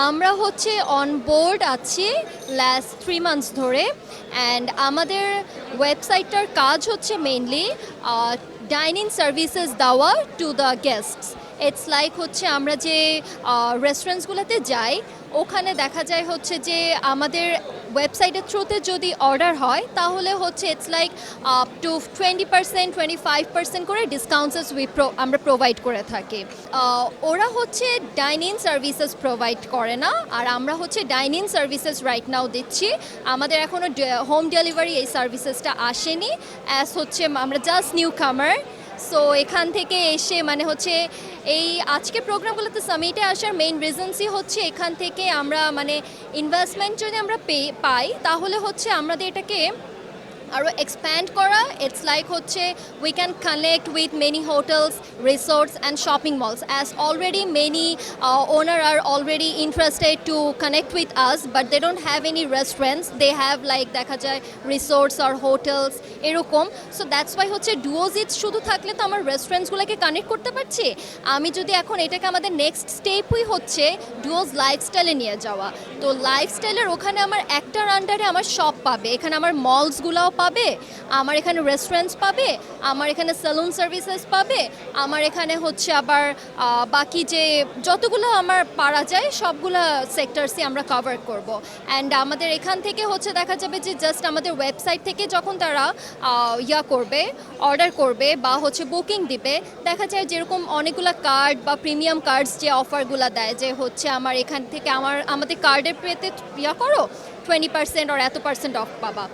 আমরা হচ্ছে on board আছি লাস্ট থ্রি মান্থস ধরে অ্যান্ড আমাদের ওয়েবসাইটটার কাজ হচ্ছে মেইনলি ডাইনিং সার্ভিসেস দেওয়া to the guests it's like হচ্ছে আমরা যে রেস্টুরেন্টসগুলোতে যাই, ওখানে দেখা যায় হচ্ছে যে আমাদের ওয়েবসাইটের থ্রুতে যদি অর্ডার হয়, তাহলে হচ্ছে it's like up to twenty percent twenty five percent করে ডিসকাউন্টস উই আমরা প্রোভাইড করে থাকি। ওরা হচ্ছে ডাইনিং সার্ভিসেস প্রোভাইড করে না, আর আমরা হচ্ছে ডাইনিং সার্ভিসেস রাইট নাও দিচ্ছি। আমাদের এখনও হোম ডেলিভারি এই সার্ভিসেসটা আসেনি। অ্যাস হচ্ছে আমরা জাস্ট নিউ কামার সো এখান থেকে এসে মানে হচ্ছে এই আজকে প্রোগ্রামগুলোতে সামিটে আসার মেইন রিজনসই হচ্ছে এখান থেকে আমরা মানে ইনভেস্টমেন্ট যদি আমরা পাই, তাহলে হচ্ছে আমাদের এটাকে আরও এক্সপ্যান্ড করা। ইটস লাইক হচ্ছে we can connect with many hotels resorts and shopping malls as already many owner R already interested to connect with us but they don't have any restaurants they have like দেখা যায় resorts আর hotels এরকম। So that's why হচ্ছে ডুওজিট শুধু থাকলে তো আমার রেস্টুরেন্টসগুলোকে কানেক্ট করতে পারছি। আমি যদি এখন এটাকে আমাদের নেক্সট স্টেপই হচ্ছে ডুওজ লাইফস্টাইলে নিয়ে যাওয়া। তো লাইফস্টাইলের ওখানে আমার একটার আন্ডারে আমার শপ পাবে। এখানে আমার মলসগুলোও পাবে, আমার এখানে রেস্টুরেন্টস পাবে, আমার এখানে সেলুন সার্ভিসেস পাবে, আমার এখানে হচ্ছে আবার বাকি যে যতগুলো আমার পারা যায়, সবগুলো সেক্টরসই আমরা কভার করব। অ্যান্ড আমাদের এখান থেকে হচ্ছে দেখা যাবে যে জাস্ট আমাদের ওয়েবসাইট থেকে যখন তারা ইয়া করবে অর্ডার করবে বা হচ্ছে বুকিং দিবে, দেখা যায় যেরকম অনেকগুলো কার্ড বা প্রিমিয়াম কার্ডস যে অফারগুলো দেয়, যে হচ্ছে আমার এখান থেকে আমার, আমাদের কার্ডের পেতে ইয়া করো টোয়েন্টি পার্সেন্ট আর এত পার্সেন্ট অফ পাবা।